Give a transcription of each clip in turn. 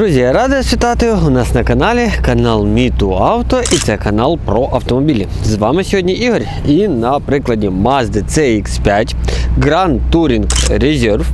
Друзі, я радий світати вітати у нас на каналі канал Міту Авто і це канал про автомобілі. З вами сьогодні Ігор. І на прикладі Mazda CX5 Grand Touring Reserve.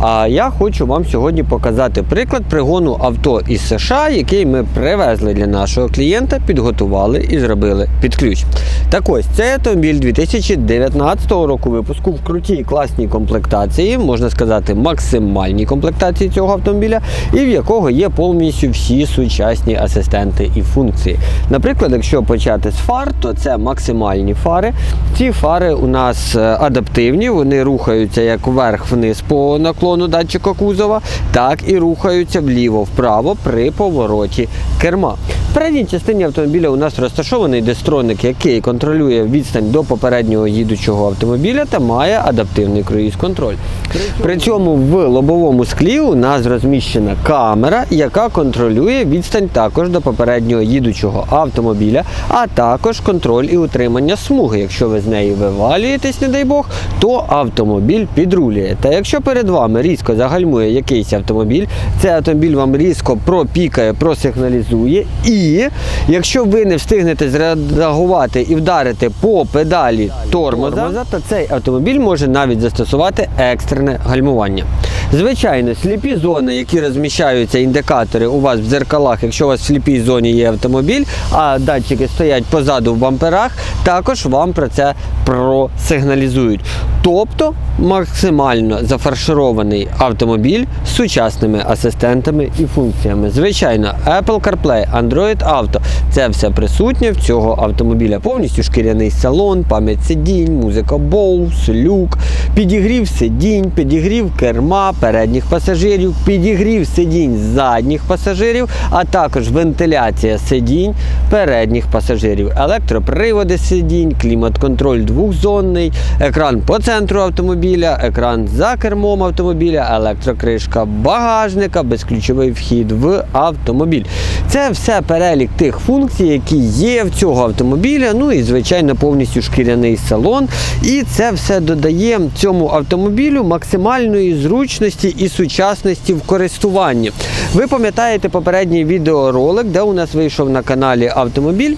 А я хочу вам сьогодні показати приклад пригону авто із США, який ми привезли для нашого клієнта, підготували і зробили під ключ. Так ось цей автомобіль 2019 року випуску в крутій класній комплектації, можна сказати, максимальній комплектації цього автомобіля, і в якого є повністю всі сучасні асистенти і функції. Наприклад, якщо почати з фар, то це максимальні фари. Ці фари у нас е, адаптивні, вони рухаються як вверх-вниз по наклону датчика кузова, так і рухаються вліво-вправо при повороті керма. В передній частині автомобіля у нас розташований дестроник, який контролює відстань до попереднього їдучого автомобіля та має адаптивний круїз-контроль. При цьому в лобовому склі у нас розміщена камера, яка контролює відстань також до попереднього їдучого автомобіля, а також контроль і утримання смуги. Якщо ви з неї вивалюєтесь, не дай Бог, то автомобіль підрулює. Та якщо перед вами різко загальмує якийсь автомобіль, цей автомобіль вам різко пропікає, просигналізує. І якщо ви не встигнете зреагувати і вдарити по педалі тормоза, то цей автомобіль може навіть застосувати екстрене гальмування. Звичайно, сліпі зони, які розміщаються індикатори у вас в зеркалах, якщо у вас в сліпій зоні є автомобіль, а датчики стоять позаду в бамперах, також вам про це просигналізують. Тобто максимально зафарширований автомобіль з сучасними асистентами і функціями. Звичайно, Apple CarPlay, Android Auto це все присутнє в цього автомобіля. Повністю шкіряний салон, пам'ять сидінь, музика Bose, люк, підігрів сидінь, підігрів керма, передніх пасажирів, підігрів сидінь задніх пасажирів, а також вентиляція сидінь передніх пасажирів, електроприводи сидінь, клімат-контроль двохзонний, екран по центру автомобіля, екран за кермом автомобіля, електрокришка багажника, безключовий вхід в автомобіль. Це все перелік тих функцій, які є в цього автомобіля. Ну і звичайно повністю шкіряний салон. І це все додає цьому автомобілю максимальної зручності і сучасності в користуванні. Ви пам'ятаєте попередній відеоролик, де у нас вийшов на каналі автомобіль.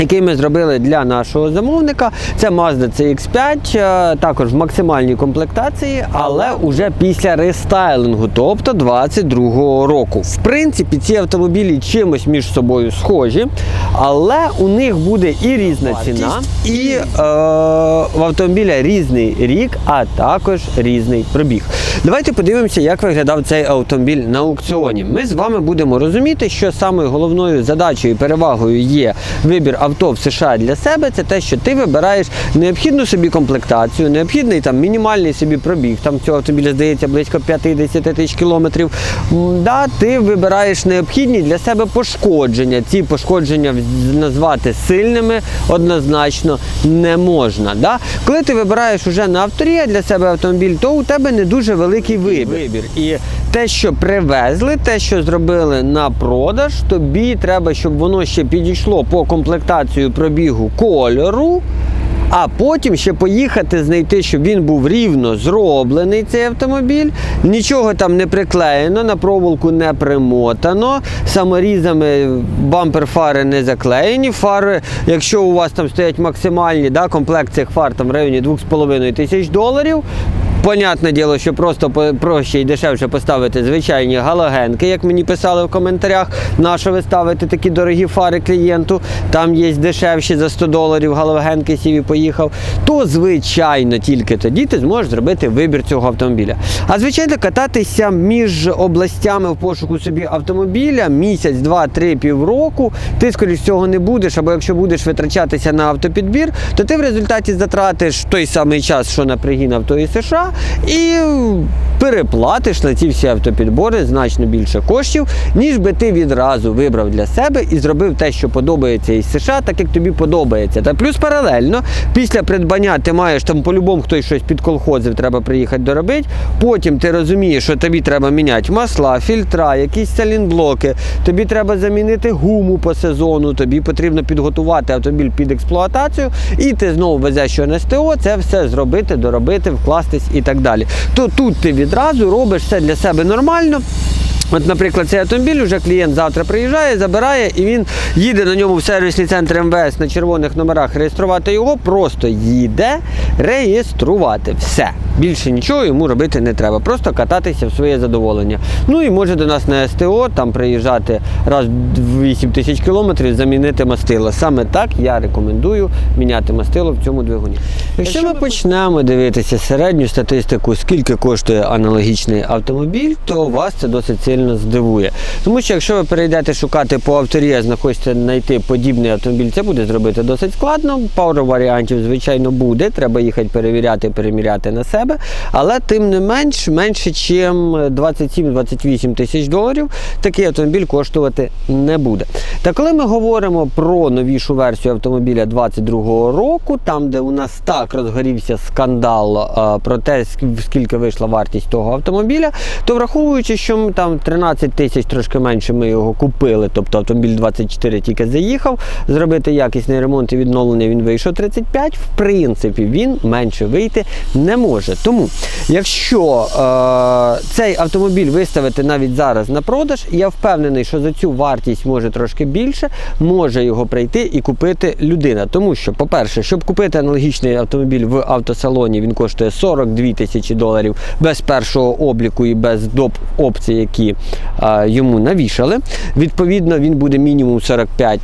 Який ми зробили для нашого замовника, це Mazda CX5, е, також в максимальній комплектації, але вже після рестайлингу, тобто 22-го року. В принципі, ці автомобілі чимось між собою схожі, але у них буде і різна ціна, і е, в автомобіля різний рік, а також різний пробіг. Давайте подивимося, як виглядав цей автомобіль на аукціоні. Ми з вами будемо розуміти, що самою головною задачею і перевагою є вибір авто в США для себе. Це те, що ти вибираєш необхідну собі комплектацію, необхідний там мінімальний собі пробіг. Там цього автомобіля здається близько 50 тисяч кілометрів. Да, ти вибираєш необхідні для себе пошкодження. Ці пошкодження назвати сильними однозначно не можна. Да? Коли ти вибираєш уже на авторія для себе автомобіль, то у тебе не дуже великий вибір. І те, що привезли, те, що зробили на продаж, тобі треба, щоб воно ще підійшло по комплектацію пробігу кольору. А потім ще поїхати знайти, щоб він був рівно зроблений цей автомобіль. Нічого там не приклеєно, на проволоку не примотано. Саморізами бампер фари не заклеєні. Фари, якщо у вас там стоять максимальні, да, комплект цих фар там в районі 2,5 тисяч доларів. Понятне діло, що просто проще і дешевше поставити звичайні галогенки, як мені писали в коментарях. На що ви ставите такі дорогі фари клієнту? Там є дешевші за 100 доларів галогенки сів і поїхав. То звичайно тільки тоді ти зможеш зробити вибір цього автомобіля. А звичайно, кататися між областями в пошуку собі автомобіля місяць, два, три, півроку. Ти скоріш цього не будеш, або якщо будеш витрачатися на автопідбір, то ти в результаті затратиш той самий час, що на пригін авто із США, і переплатиш на ці всі автопідбори значно більше коштів, ніж би ти відразу вибрав для себе і зробив те, що подобається із США, так як тобі подобається. Та плюс паралельно, після придбання ти маєш там по-любому хтось щось підколхозив, треба приїхати доробити. Потім ти розумієш, що тобі треба міняти масла, фільтра, якісь салінблоки, тобі треба замінити гуму по сезону, тобі потрібно підготувати автомобіль під експлуатацію, і ти знову везеш його на СТО, це все зробити, доробити, вкластись і так далі. То тут ти відразу робиш все для себе нормально. От, наприклад, цей автомобіль вже клієнт завтра приїжджає, забирає і він їде на ньому в сервісний центр МВС на червоних номерах реєструвати його, просто їде реєструвати. Все. Більше нічого йому робити не треба. Просто кататися в своє задоволення. Ну і може до нас на СТО там приїжджати раз в 8 тисяч кілометрів, замінити мастило. Саме так я рекомендую міняти мастило в цьому двигуні. Якщо ми почнемо дивитися середню статистику, скільки коштує аналогічний автомобіль, то вас це досить сильно здивує. Тому що якщо ви перейдете шукати по авторі, захочете знайти подібний автомобіль, це буде зробити досить складно. Пару варіантів, звичайно, буде. Треба їхати перевіряти, переміряти на себе. Але тим не менш, менше, ніж 27-28 тисяч доларів, такий автомобіль коштувати не буде. Та коли ми говоримо про новішу версію автомобіля 22-го року, там, де у нас так розгорівся скандал про те, скільки вийшла вартість того автомобіля, то враховуючи, що там 13 тисяч трошки менше ми його купили, тобто автомобіль 24 тільки заїхав, зробити якісний ремонт і відновлення він вийшов 35, в принципі, він менше вийти не може. Тому, якщо е, цей автомобіль виставити навіть зараз на продаж, я впевнений, що за цю вартість може трошки більше, може його прийти і купити людина. Тому що, по-перше, щоб купити аналогічний автомобіль в автосалоні, він коштує 42 тисячі доларів без першого обліку і без доп опцій, які йому навішали. Відповідно, він буде мінімум 45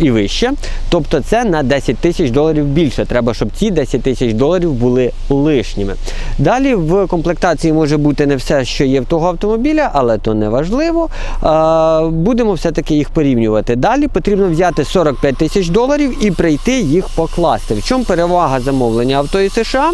і вище. Тобто це на 10 тисяч доларів більше. Треба, щоб ці 10 тисяч доларів були лишніми. Далі в комплектації може бути не все, що є в того автомобіля, але то не важливо. Будемо все-таки їх порівнювати. Далі потрібно взяти 45 тисяч доларів і прийти їх покласти. В чому перевага замовлення авто із США?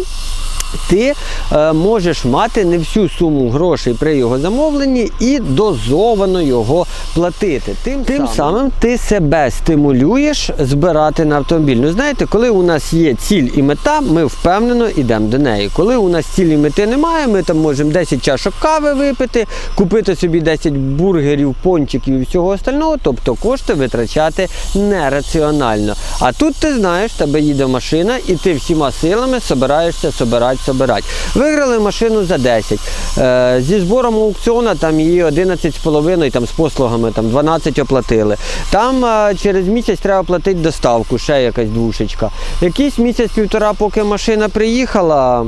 Ти е, можеш мати не всю суму грошей при його замовленні і дозовано його платити. Тим, Тим самим ти себе стимулюєш збирати на автомобіль. Ну знаєте, коли у нас є ціль і мета, ми впевнено йдемо до неї. Коли у нас цілі мети немає, ми там можемо 10 чашок кави випити, купити собі 10 бургерів, пончиків і всього остального, тобто кошти витрачати нераціонально. А тут ти знаєш, тебе їде машина, і ти всіма силами собираєшся собирати, собирати. Виграли машину за 10. Е, зі збором аукціону там її 11,5, там з послугами там 12 оплатили. Там е, через місяць треба платити доставку, ще якась двушечка. Якийсь місяць-півтора, поки машина приїхала, е,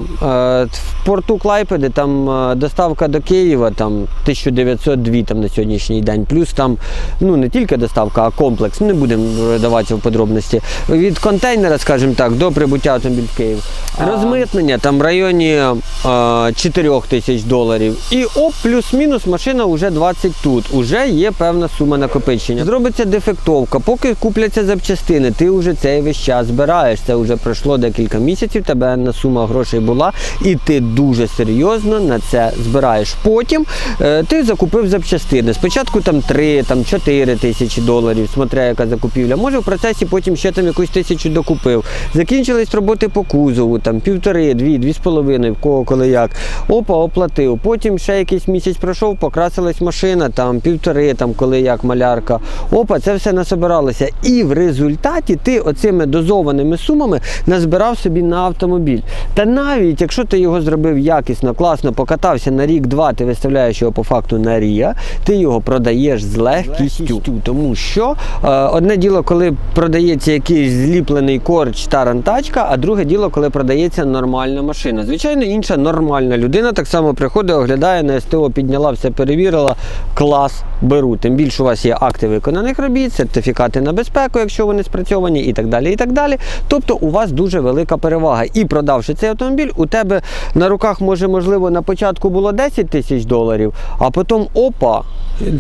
в порту Клайпеди там е, доставка до Києва там 1902 там, на сьогоднішній день. Плюс там ну, не тільки доставка, а комплекс. Не будемо вдаватися в подробності. Від контейнера, скажімо так, до прибуття автомобіль в Київ. Розмитнення там районі е, 4 тисяч доларів. І оп, плюс-мінус машина вже 20 тут. Уже є певна сума накопичення. Зробиться дефектовка, поки купляться запчастини, ти вже цей весь час збираєш. Це вже пройшло декілька місяців, тебе на сума грошей була, і ти дуже серйозно на це збираєш. Потім е, ти закупив запчастини. Спочатку там 3, там 4 тисячі доларів, смотря яка закупівля. Може в процесі потім ще там якусь тисячу докупив. Закінчились роботи по кузову, там півтори, дві, дві з половиною, в кого коли як. Опа, оплатив. Потім ще якийсь місяць пройшов, покрасилась машина, там півтори, там коли як малярка. Опа, це все насобиралося. І в результаті ти оцими дозованими сумами назбирав собі на автомобіль. Та навіть якщо ти його зробив якісно, класно, покатався на рік-два, ти виставляєш його по факту на рія, ти його продаєш з легкістю. Тому що е, одне діло, коли продається якийсь зліплений корч та рантачка, а друге діло, коли продається нормальна машина. Звичайно, інша нормальна людина так само приходить, оглядає на СТО, підняла все, перевірила, клас, беру. Тим більше у вас є акти виконаних робіт, сертифікати на безпеку, якщо вони спрацьовані, і так далі. і так далі. Тобто у вас дуже велика перевага. І продавши цей автомобіль, у тебе на руках може, можливо, на початку було 10 тисяч доларів, а потім опа.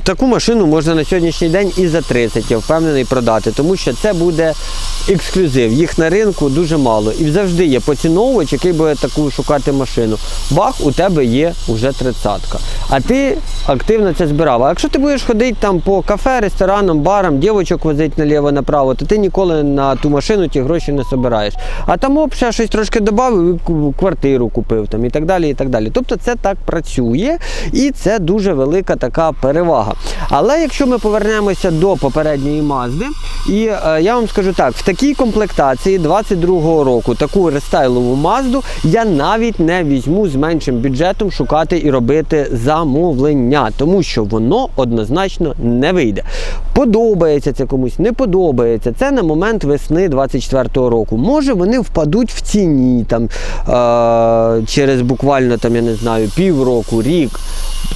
Таку машину можна на сьогоднішній день і за 30, я впевнений, продати, тому що це буде ексклюзив. Їх на ринку дуже мало. І завжди є поціновувач, який буде таку шукати машину. Бах, у тебе є вже тридцятка. А ти активно це збирав. А якщо ти будеш ходити там по кафе, ресторанам, барам, дівочок возити наліво направо, то ти ніколи на ту машину ті гроші не собираєш. А там оп, ще щось трошки додав, квартиру купив там і так далі. і так далі. Тобто це так працює, і це дуже велика така перевага. Але якщо ми повернемося до попередньої Мазди, І е, я вам скажу так: в такій комплектації 22-го року таку рестайлову мазду я навіть не візьму з меншим бюджетом шукати і робити замовлення, тому що воно однозначно не вийде. Подобається це комусь, не подобається. Це на момент весни 24-го року. Може вони впадуть в ціні там е- через буквально там, я не знаю, півроку, рік.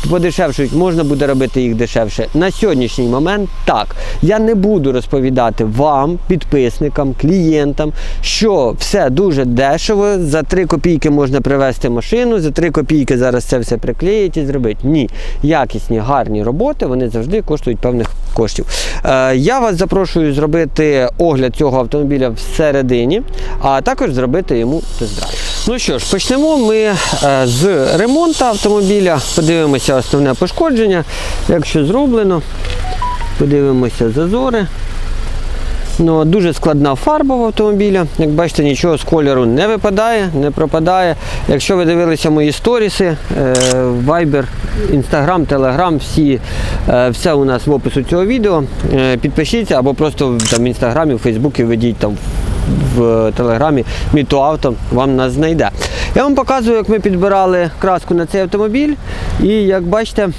Подешевшують, можна буде робити їх дешевше. На сьогоднішній момент так. Я не буду розповідати вам, підписникам, клієнтам, що все дуже дешево. За 3 копійки можна привезти машину, за 3 копійки зараз це все приклеїть і зробити. Ні. Якісні, гарні роботи, вони завжди коштують певних коштів. Е, я вас запрошую зробити огляд цього автомобіля всередині, а також зробити йому тест-драйв. Ну що ж, почнемо ми е, з ремонту автомобіля. Подивимося основне пошкодження, якщо зроблено. Подивимося зазори. Ну, дуже складна фарба в автомобіля. Як бачите, нічого з кольору не випадає, не пропадає. Якщо ви дивилися мої сторіси, е, Viber, Instagram, Telegram, всі, е, все у нас в опису цього відео. Е, Підпишіться або просто там, в інстаграмі, в Фейсбуці введіть там в телеграмі Мітуавто вам нас знайде. Я вам показую, як ми підбирали краску на цей автомобіль. І як бачите,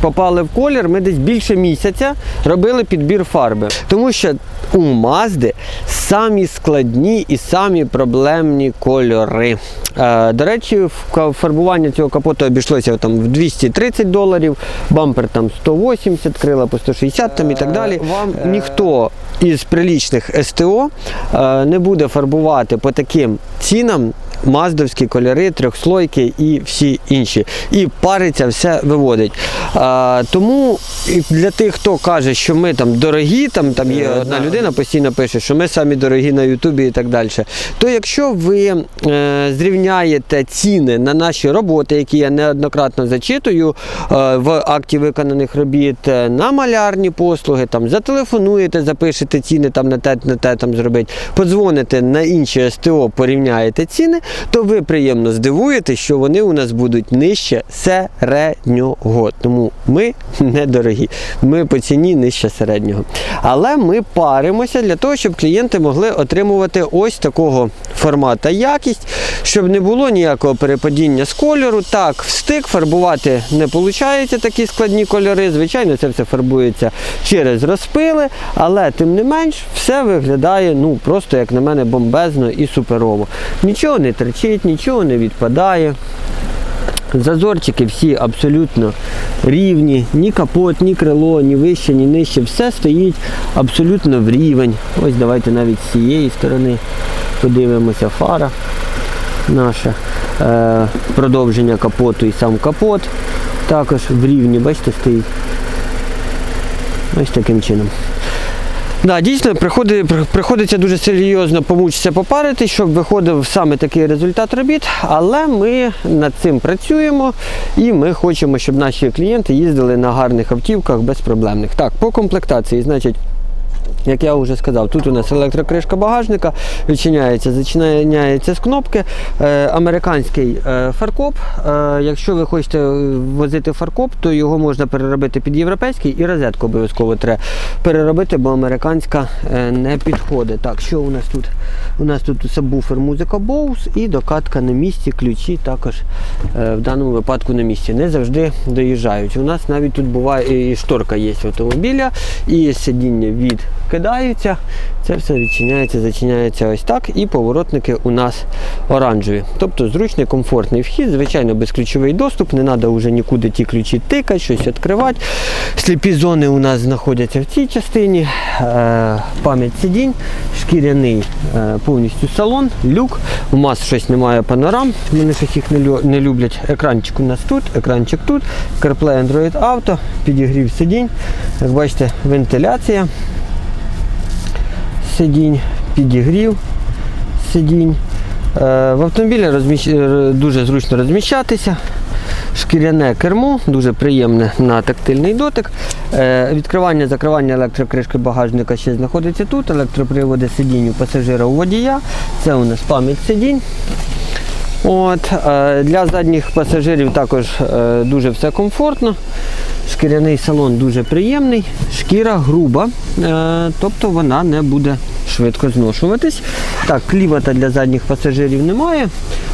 попали в колір, ми десь більше місяця робили підбір фарби. Тому що у Мазди самі складні і самі проблемні кольори. Е, до речі, фарбування цього капоту обійшлося там в 230 доларів, бампер там 180, крила по 160 там і так далі. Вам ніхто із прилічних СТО е, не буде фарбувати по таким цінам маздовські кольори, трьохслойки і всі інші. І париться все виводить. А, тому для тих, хто каже, що ми там дорогі, там, там є одна людина постійно пише, що ми самі дорогі на Ютубі і так далі. То якщо ви е, зрівняєте ціни на наші роботи, які я неоднократно зачитую е, в акті виконаних робіт, е, на малярні послуги, там зателефонуєте, запишете ціни там на те, на те там зробить, подзвоните на інші СТО, порівняєте ціни, то ви приємно здивуєте, що вони у нас будуть нижче середнього. Тому ми недорогі. Ми по ціні нижче середнього. Але ми паримося для того, щоб клієнти могли отримувати ось такого формату якість, щоб не було ніякого перепадіння з кольору. Так, в стик фарбувати не виходить такі складні кольори. Звичайно, це все фарбується через розпили, але тим не менш все виглядає ну просто, як на мене, бомбезно і суперово. Нічого не терчить, нічого не відпадає. Зазорчики всі абсолютно рівні, ні капот, ні крило, ні вище, ні нижче. Все стоїть абсолютно в рівень. Ось давайте навіть з цієї сторони подивимося фара наша. Е, продовження капоту і сам капот. Також в рівні, бачите, стоїть. Ось таким чином. Да, дійсно, приходить, приходиться дуже серйозно помучитися попарити, щоб виходив саме такий результат робіт. Але ми над цим працюємо і ми хочемо, щоб наші клієнти їздили на гарних автівках безпроблемних. Так, по комплектації, значить. Як я вже сказав, тут у нас електрокришка багажника, відчиняється, зачиняється з кнопки. Е, американський е, фаркоп. Е, якщо ви хочете возити фаркоп, то його можна переробити під європейський і розетку обов'язково треба переробити, бо американська не підходить. Так, що у нас тут? У нас тут сабвуфер музика Bose і докатка на місці, ключі також в даному випадку на місці. Не завжди доїжджають. У нас навіть тут буває і шторка є в автомобіля, і сидіння відкидаються. Це все відчиняється, зачиняється ось так. І поворотники у нас оранжеві. Тобто зручний, комфортний вхід, звичайно, безключовий доступ, не треба вже нікуди ті ключі тикати, щось відкривати. Сліпі зони у нас знаходяться в цій частині. Е, пам'ять сидінь, шкіряний е, повністю салон, люк. У нас щось немає панорам, вони щось їх не люблять. Екранчик у нас тут, екранчик тут, CarPlay Android Auto, підігрів сидінь. Як бачите, вентиляція сидінь, підігрів сидінь. Е, В автомобілі розміщ... е, дуже зручно розміщатися. Шкіряне кермо, дуже приємне на тактильний дотик. Е, Відкривання, закривання електрокришки багажника ще знаходиться тут. Електроприводи сидінь у пасажира у водія. Це у нас пам'ять сидінь. От, е, для задніх пасажирів також е, дуже все комфортно. Шкіряний салон дуже приємний, шкіра груба, е, тобто вона не буде швидко зношуватись. Так, клімата для задніх пасажирів немає,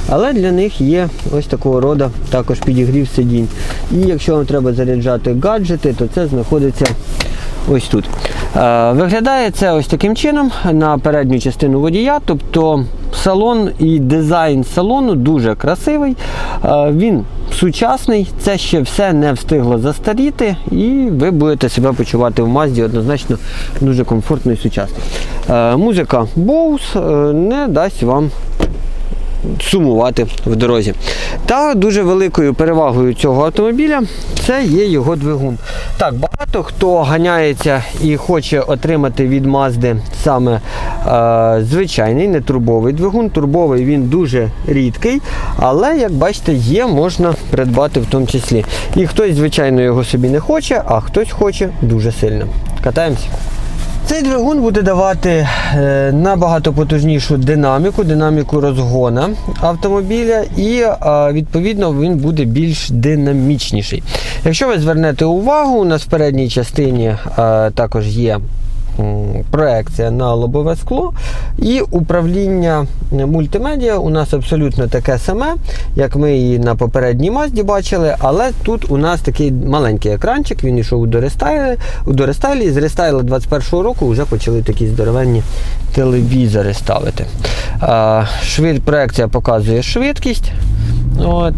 але для них є ось такого роду також підігрів сидінь. І якщо вам треба заряджати гаджети, то це знаходиться ось тут. Е, Виглядає це ось таким чином на передню частину водія, тобто салон і дизайн салону дуже красивий. Е, Він сучасний, це ще все не встигло застаріти, і ви будете себе почувати в Мазді однозначно дуже комфортно і сучасно. Е, Музика Bose не дасть вам сумувати в дорозі. Та дуже великою перевагою цього автомобіля це є його двигун. Так, багато хто ганяється і хоче отримати від Мазди саме е, звичайний, не турбовий двигун. Турбовий він дуже рідкий, але, як бачите, є, можна придбати в тому числі. І хтось, звичайно, його собі не хоче, а хтось хоче дуже сильно. Катаємося. Цей двигун буде давати е, набагато потужнішу динаміку, динаміку розгона автомобіля, і е, відповідно він буде більш динамічніший. Якщо ви звернете увагу, у нас в передній частині е, також є проекція на лобове скло, і управління мультимедіа у нас абсолютно таке саме, як ми і на попередній Мазді бачили, але тут у нас такий маленький екранчик, він йшов у дорестайлі, у дорестайлі і з рестайла 21-го року вже почали такі здоровенні телевізори ставити. Швид, проекція показує швидкість. От.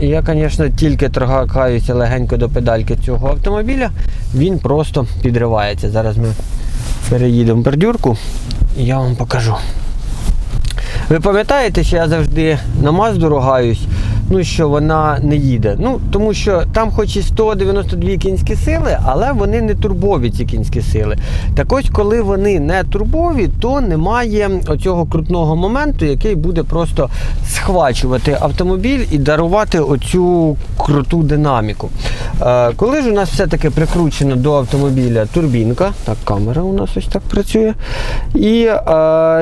Я, звісно, тільки торгакаюся легенько до педальки цього автомобіля, він просто підривається. Зараз ми переїдемо бордюрку і я вам покажу. Ви пам'ятаєте, що я завжди на Мазду ругаюсь, ну що вона не їде. Ну, тому що там хоч і 192 кінські сили, але вони не турбові, ці кінські сили. Так ось, коли вони не турбові, то немає оцього крутного моменту, який буде просто схвачувати автомобіль і дарувати оцю круту динаміку. Коли ж у нас все-таки прикручена до автомобіля турбінка, так, камера у нас ось так працює, і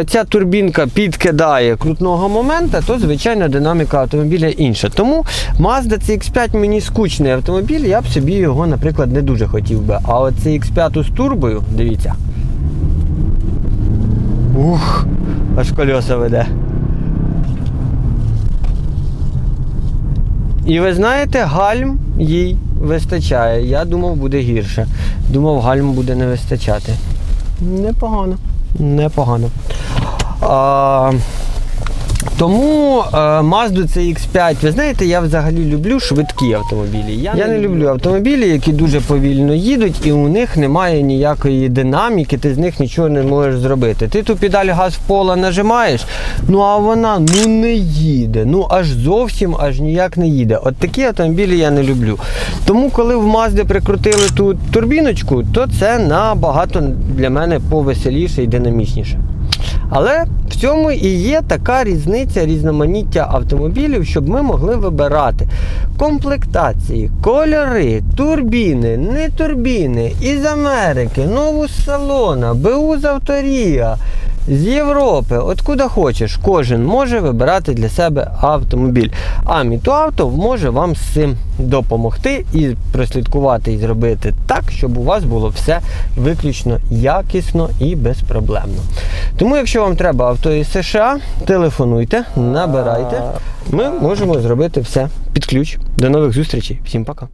ця турбінка підкидає крутного моменту, то звичайно динаміка автомобіля інша. Тому Mazda CX5 мені скучний автомобіль, я б собі його, наприклад, не дуже хотів би. А от CX5 з турбою, дивіться. Ух, аж колеса веде. І ви знаєте, гальм їй вистачає. Я думав, буде гірше. Думав, гальм буде не вистачати. Непогано. Непогано. А, тому е, Mazda CX5, ви знаєте, я взагалі люблю швидкі автомобілі. Я, я не люблю автомобілі, які дуже повільно їдуть, і у них немає ніякої динаміки, ти з них нічого не можеш зробити. Ти ту педаль газ в пола нажимаєш, ну а вона ну не їде. Ну аж зовсім аж ніяк не їде. От такі автомобілі я не люблю. Тому, коли в Mazda прикрутили ту турбіночку, то це набагато для мене повеселіше і динамічніше. Але в цьому і є така різниця, різноманіття автомобілів, щоб ми могли вибирати. Комплектації, кольори, турбіни, не турбіни, із Америки, нову салона, БУ з авторія, з Європи, откуда хочеш, кожен може вибирати для себе автомобіль. А Мітуавто може вам з цим допомогти і прослідкувати і зробити так, щоб у вас було все виключно якісно і безпроблемно. Тому, якщо вам треба авто із США, телефонуйте, набирайте. Ми можемо зробити все під ключ. До нових зустрічей. Всім пока.